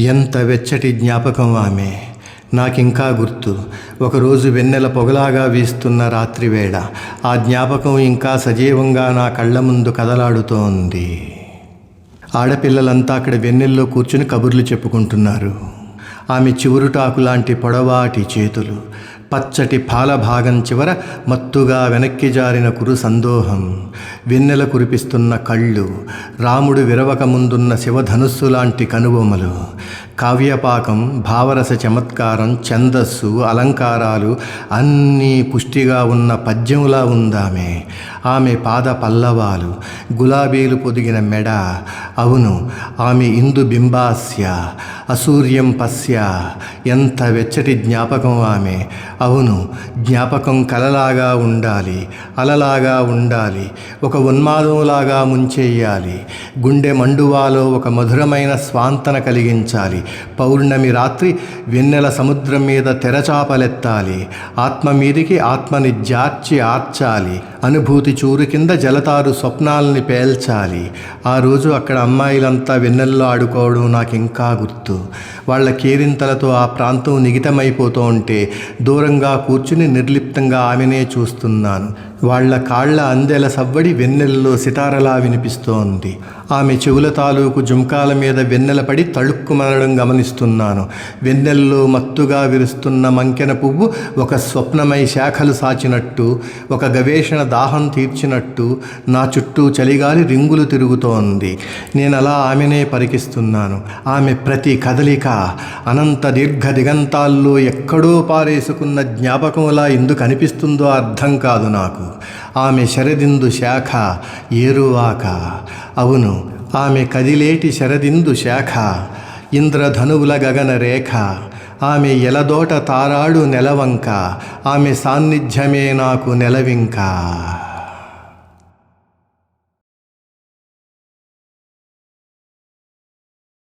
ఎంత వెచ్చటి జ్ఞాపకం ఆమె. నాకింకా గుర్తు. ఒకరోజు వెన్నెల పొగలాగా వీస్తున్న రాత్రివేళ ఆ జ్ఞాపకం ఇంకా సజీవంగా నా కళ్ళ ముందు కదలాడుతోంది. ఆడపిల్లలంతా అక్కడ వెన్నెల్లో కూర్చుని కబుర్లు చెప్పుకుంటున్నారు. ఆమె చివురుటాకు లాంటి పొడవాటి చేతులు పచ్చటి పాల భాగం చివర మత్తుగా వెనక్కి జారిన కురు సందోహం వెన్నెల కురిపిస్తున్న కళ్ళు రాముడు విరవక ముందున్న శివధనుస్సు లాంటి కనుబొమ్మలు కావ్యపాకం భావరస చమత్కారం ఛందస్సు అలంకారాలు అన్నీ పుష్టిగా ఉన్న పద్యంలా ఉందామె. ఆమె పాద పల్లవాలు గులాబీలు పొదిగిన మెడ అవును ఆమె ఇందు బింబాస్య అసూర్యం పశ్య ఎంత వెచ్చటి జ్ఞాపకం ఆమె. అవును జ్ఞాపకం కలలాగా ఉండాలి అలలాగా ఉండాలి ఒక ఉన్మాదంలాగా ముంచేయాలి గుండె మండువాలో ఒక మధురమైన స్వాంతన కలిగించాలి. పౌర్ణమి రాత్రి వెన్నెల సముద్రం మీద తెరచాపలెత్తాలి. ఆత్మ మీదికి ఆత్మని జార్చి ఆర్చాలి. అనుభూతి చూరు కింద జలతారు స్వప్నాల్ని పేల్చాలి. ఆ రోజు అక్కడ అమ్మాయిలంతా వెన్నెల్లో ఆడుకోవడం నాకు ఇంకా గుర్తు. వాళ్ళ కేరింతలతో ఆ ప్రాంతం నిగితమైపోతూ ఉంటే దూరంగా కూర్చుని నిర్లిప్తంగా ఆమెనే చూస్తున్నాను. వాళ్ళ కాళ్ళ అందెల సవ్వడి వెన్నెలలో సితారలా వినిపిస్తోంది. ఆమె చెవుల తాలూకు జుంకాల మీద వెన్నెల పడి తళుక్కుమనడం గమనిస్తున్నాను. వెన్నెల్లో మత్తుగా విరుస్తున్న మంకెన పువ్వు ఒక స్వప్నమై శాఖలు సాచినట్టు ఒక గవేషణ దాహం తీర్చినట్టు నా చుట్టూ చలిగాలి రింగులు తిరుగుతోంది. నేను అలా ఆమెనే పరికిస్తున్నాను. ఆమె ప్రతి కదలిక అనంత దీర్ఘ దిగంతాల్లో ఎక్కడో పారేసుకున్న జ్ఞాపకంలా ఎందుకు అనిపిస్తుందో అర్థం కాదు నాకు. ఆమె శరదిందు శాఖ ఏరువాక. అవును ఆమె కదిలేటి శరదిందు శాఖ ఇంద్రధనువుల గగన రేఖ. ఆమె ఎలదోట తారాడు నెలవంక ఆమె సాన్నిధ్యమే నాకు నెలవింకా.